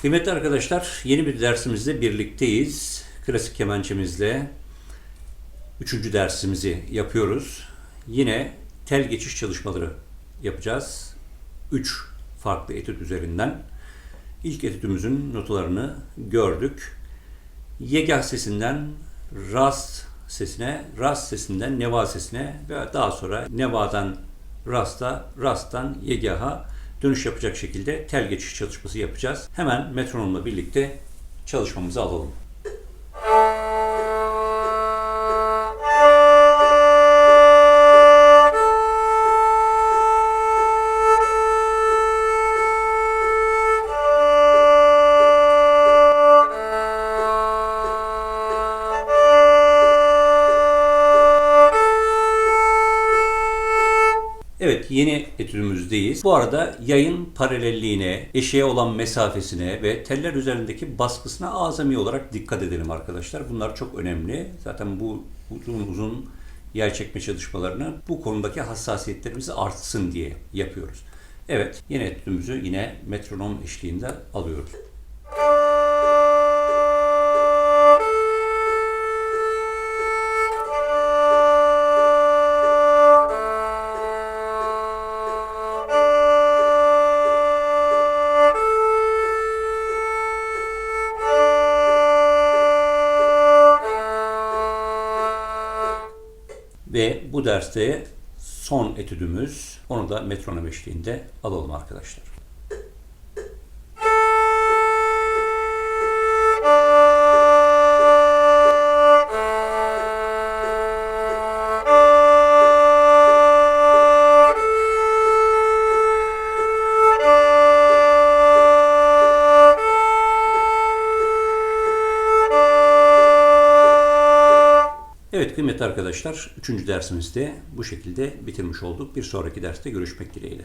Kıymetli arkadaşlar, yeni bir dersimizde birlikteyiz. Klasik kemençemizle üçüncü dersimizi yapıyoruz. Yine tel geçiş çalışmaları yapacağız. Üç farklı etüt üzerinden. İlk etütümüzün notalarını gördük. Yegah sesinden rast sesine, rast sesinden neva sesine ve daha sonra nevadan rasta, rasttan yegaha dönüş yapacak şekilde tel geçiş çalışması yapacağız. Hemen metronomla birlikte çalışmamızı alalım. Evet yeni etüdümüzdeyiz. Bu arada yayın paralelliğine, eşeğe olan mesafesine ve teller üzerindeki baskısına azami olarak dikkat edelim arkadaşlar. Bunlar çok önemli. Zaten bu uzun uzun yay çekme çalışmalarını bu konudaki hassasiyetlerimizi artsın diye yapıyoruz. Evet yeni etüdümüzü yine metronom eşliğinde alıyoruz. Ve bu derste son etüdümüz. Onu da metronom eşliğinde alalım arkadaşlar. Evet kıymetli arkadaşlar, üçüncü dersimizde bu şekilde bitirmiş olduk. Bir sonraki derste görüşmek dileğiyle.